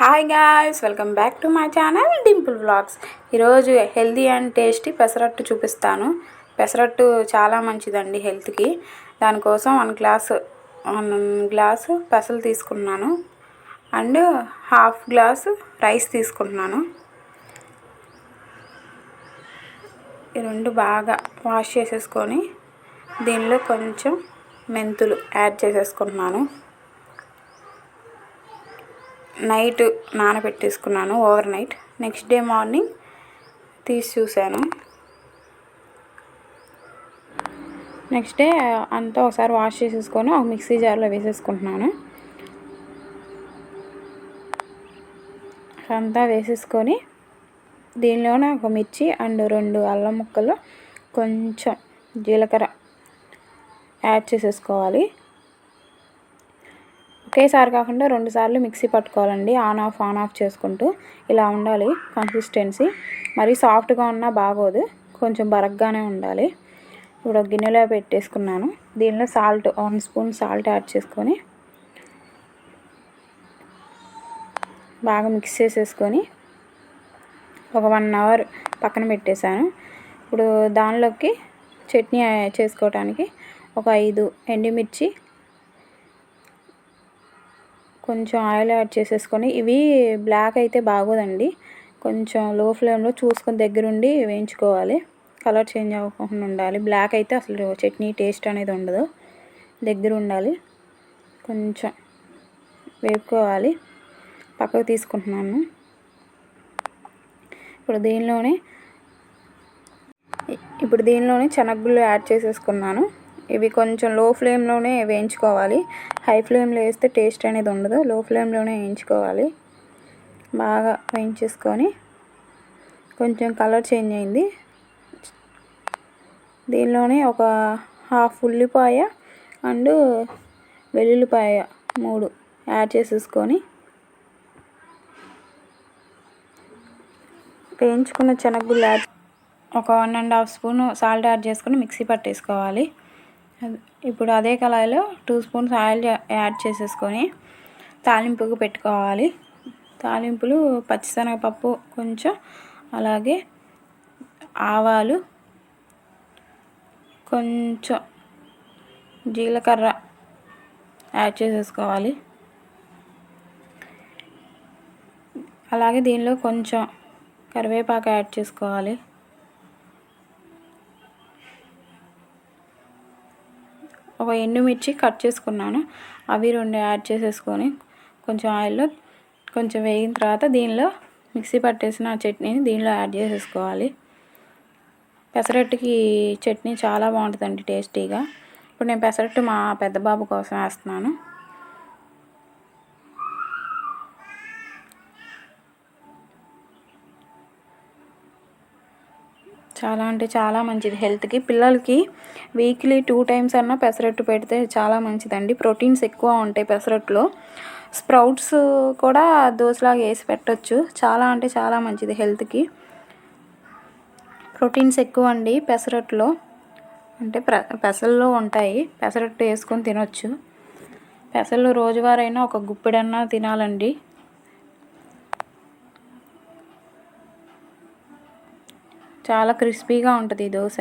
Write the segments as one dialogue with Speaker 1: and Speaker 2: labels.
Speaker 1: Hi guys welcome back to my channel Dimple blogs ఈరోజు healthy and tasty pesarattu చూపిస్తాను. పెసరట్టు చాలా మంచిదండి హెల్త్కి దానికోసం వన్ గ్లాస్ వన్ గ్లాసు పెసలు తీసుకున్నాను. అండ్ హాఫ్ గ్లాసు రైస్ తీసుకుంటున్నాను ఈ రెండు బాగా వాష్ చేసేసుకొని దీనిలో కొంచెం మెంతులు యాడ్ చేసేసుకుంటున్నాను. నైట్ నానబెట్టేసుకున్నాను overnight. Next day morning తీసి చూశాను. నెక్స్ట్ డే అంతా ఒకసారి వాష్ చేసేసుకొని ఒక మిక్సీ జార్లో వేసేసుకుంటున్నాను. అంతా వేసేసుకొని దీనిలోనే ఒక మిర్చి అండ్ రెండు అల్లం ముక్కలు కొంచెం జీలకర్ర యాడ్ చేసేసుకోవాలి. ఒకేసారి కాకుండా రెండు సార్లు మిక్సీ పట్టుకోవాలండి. ఆన్ ఆఫ్ ఆన్ ఆఫ్ చేసుకుంటూ ఇలా ఉండాలి కన్సిస్టెన్సీ మరి సాఫ్ట్గా ఉన్నా బాగోదు. కొంచెం బరగ్గానే ఉండాలి. ఇప్పుడు గిన్నెలో పెట్టేసుకున్నాను. దీనిలో salt one spoon salt add చేసుకొని బాగా మిక్స్ చేసేసుకొని ఒక వన్ అవర్ పక్కన పెట్టేశాను. ఇప్పుడు దానిలోకి చట్నీ చేసుకోవటానికి ఒక ఐదు ఎండుమిర్చి కొంచెం ఆయిల్ యాడ్ చేసేసుకొని ఇవి బ్లాక్ అయితే బాగోదండి. కొంచెం లో ఫ్లేమ్లో చూసుకొని దగ్గరుండి వేయించుకోవాలి. కలర్ చేంజ్ అవ్వకుండా ఉండాలి. బ్లాక్ అయితే అసలు చట్నీ టేస్ట్ అనేది ఉండదు. దగ్గర ఉండాలి కొంచెం వేపుకోవాలి. పక్కకు తీసుకుంటున్నాను. ఇప్పుడు దీనిలోనే ఇప్పుడు దీనిలోనే శనగగుళ్ళు యాడ్ చేసేసుకున్నాను. ఇవి కొంచెం లో ఫ్లేమ్లోనే వేయించుకోవాలి. హై ఫ్లేమ్లో వేస్తే టేస్ట్ అనేది ఉండదు. లో ఫ్లేమ్లోనే వేయించుకోవాలి. బాగా వేయించేసుకొని కొంచెం కలర్ చేంజ్ అయింది. దీనిలోనే ఒక హాఫ్ ఉల్లిపాయ అండ్ వెల్లుల్లిపాయ మూడు యాడ్ చేసేసుకొని వేయించుకున్న శనగగుళ్ళు యాడ్ ఒక one and half spoon salt add చేసుకొని మిక్సీ పట్టేసుకోవాలి. ఇప్పుడు అదే కళాయిలో టూ స్పూన్స్ ఆయిల్ యాడ్ చేసేసుకొని తాలింపుకు పెట్టుకోవాలి. తాలింపులు పచ్చిశనగపప్పు కొంచెం అలాగే ఆవాలు కొంచెం జీలకర్ర యాడ్ చేసేసుకోవాలి. అలాగే దీనిలో కొంచెం కరివేపాకు యాడ్ చేసుకోవాలి. ఒక ఎండుమిర్చి కట్ చేసుకున్నాను. అవి రెండు యాడ్ చేసేసుకొని కొంచెం ఆయిల్లో కొంచెం వేగిన తర్వాత దీనిలో మిక్సీ పట్టేసిన చట్నీని దీనిలో యాడ్ చేసేసుకోవాలి. పెసరట్టుకి చట్నీ చాలా బాగుంటుందండి టేస్టీగా. ఇప్పుడు నేను పెసరట్టు మా పెద్ద బాబు కోసం వేస్తున్నాను. చాలా అంటే చాలా మంచిది. హెల్త్కి పిల్లలకి వీక్లీ టూ టైమ్స్ అన్నా పెసరట్టు పెడితే చాలా మంచిదండి. ప్రోటీన్స్ ఎక్కువ ఉంటాయి పెసరట్టులో. స్ప్రౌట్స్ కూడా దోశలాగా వేసి పెట్టచ్చు. చాలా అంటే చాలా మంచిది హెల్త్కి. ప్రోటీన్స్ ఎక్కువ అండి పెసరట్టులో. అంటే పెసల్లో ఉంటాయి. పెసరట్టు వేసుకొని తినొచ్చు. పెసలు రోజువారైనా ఒక గుప్పెడన్నా తినాలండి. చాలా క్రిస్పీగా ఉంటుంది ఈ దోశ.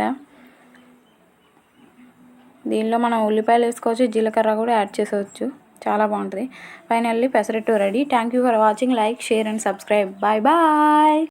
Speaker 1: దీనిలో మనం ఉల్లిపాయలు వేసుకోవచ్చు జీలకర్ర కూడా యాడ్ చేసుకోవచ్చు చాలా బాగుంటుంది. Finally pesarattu ready. Thank you for watching like share and subscribe bye bye